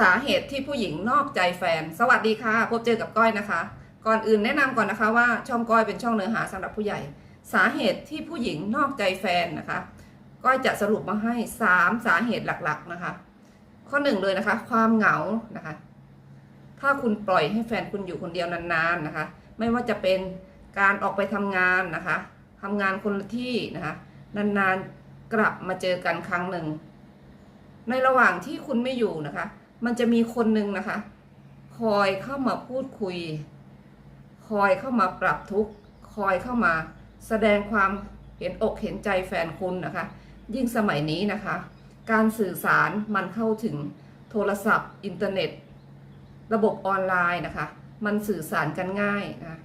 สาเหตุที่ผู้หญิงนอกใจแฟน สวัสดีค่ะ พบเจอกับก้อยนะคะ ก่อนอื่นแนะนำก่อนนะคะว่าช่องก้อยเป็นช่องเนื้อหาสำหรับผู้ใหญ่ สาเหตุที่ผู้หญิงนอกใจแฟนนะคะ ก้อยจะสรุปมาให้สามสาเหตุหลักๆนะคะ ข้อหนึ่งเลยนะคะ ความเหงานะคะ ถ้าคุณปล่อยให้แฟนคุณอยู่คนเดียวนานๆนะคะ ไม่ว่าจะเป็นการออกไปทำงานนะคะทำงานคนละที่นะคะ นานๆกลับมาเจอกันครั้งหนึ่งในระหว่างที่คุณไม่อยู่นะคะ มันจะมีคนหนึ่งนะคะ คอยเข้ามาพูดคุย คอยเข้ามาปรับทุกข์คอยเข้ามาแสดงความเห็นอกเห็นใจแฟนคุณนะคะ ยิ่งสมัยนี้นะคะ การสื่อสารมันเข้าถึงโทรศัพท์ อินเทอร์เน็ต ระบบออนไลน์นะคะ มันสื่อสารกันง่ายนะ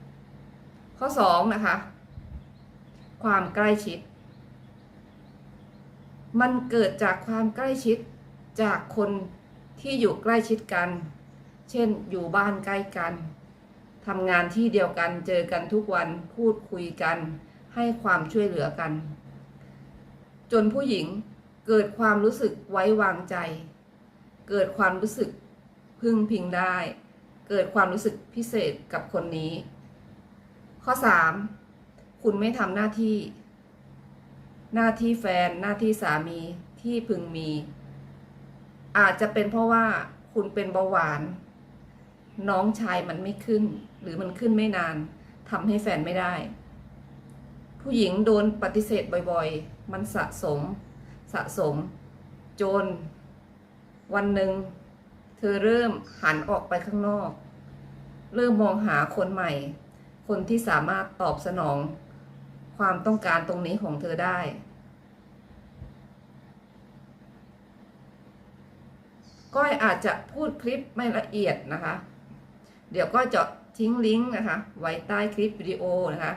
ข้อสองนะคะ ความใกล้ชิด มันเกิดจากความใกล้ชิดจากคน ที่อยู่ใกล้ชิดกัน เช่น อยู่บ้านใกล้กันทำงานที่เดียวกันเจอกันทุกวันพูดคุยกัน ให้ความช่วยเหลือกัน จนผู้หญิงเกิดความรู้สึกไว้วางใจ เกิดความรู้สึกพึ่งพิงได้ เกิดความรู้สึกพิเศษกับคนนี้ ข้อ 3. คุณไม่ทำหน้าที่ หน้าที่แฟนหน้าที่สามีที่พึงมี อาจจะเป็นเพราะว่าคุณเป็นเบาหวาน น้องชายมันไม่ขึ้น หรือมันขึ้นไม่นานทำให้แฟนไม่ได้ ผู้หญิงโดนปฏิเสธบ่อยๆ มันสะสม สะสม จน วันหนึ่ง เธอเริ่มหันออกไปข้างนอก เริ่มมองหาคนใหม่ คนที่สามารถตอบสนอง ความต้องการตรงนี้ของเธอได้ ก้อาจจะพูดคลิปไม่ละเอียดนะคะ เดี๋ยวก็จะทิ้งลิงก์นะคะ ไว้ใต้คลิปวิดีโอนะคะ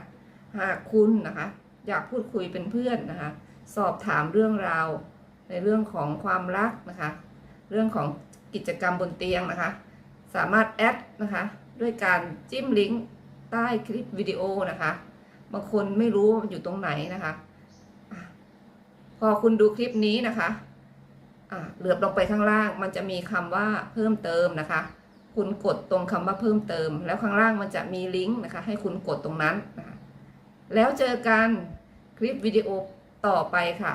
หากคุณนะคะ อยากพูดคุยเป็นเพื่อนนะคะ สอบถามเรื่องราว ในเรื่องของความรักนะคะ เรื่องของกิจกรรมบนเตียงนะคะ สามารถแอดนะคะ ด้วยการจิ้มลิงก์ใต้คลิปวิดีโอนะคะ บางคนไม่รู้ว่าอยู่ตรงไหนนะคะ พอคุณดูคลิปนี้นะคะ เหลือบลงไปข้างล่าง มันจะมีคำว่าเพิ่มเติมนะคะ คุณกดตรงคำว่าเพิ่มเติม แล้วข้างล่างมันจะมีลิงก์นะคะ ให้คุณกดตรงนั้นนะคะแล้วเจอกันคลิปวิดีโอต่อไปค่ะ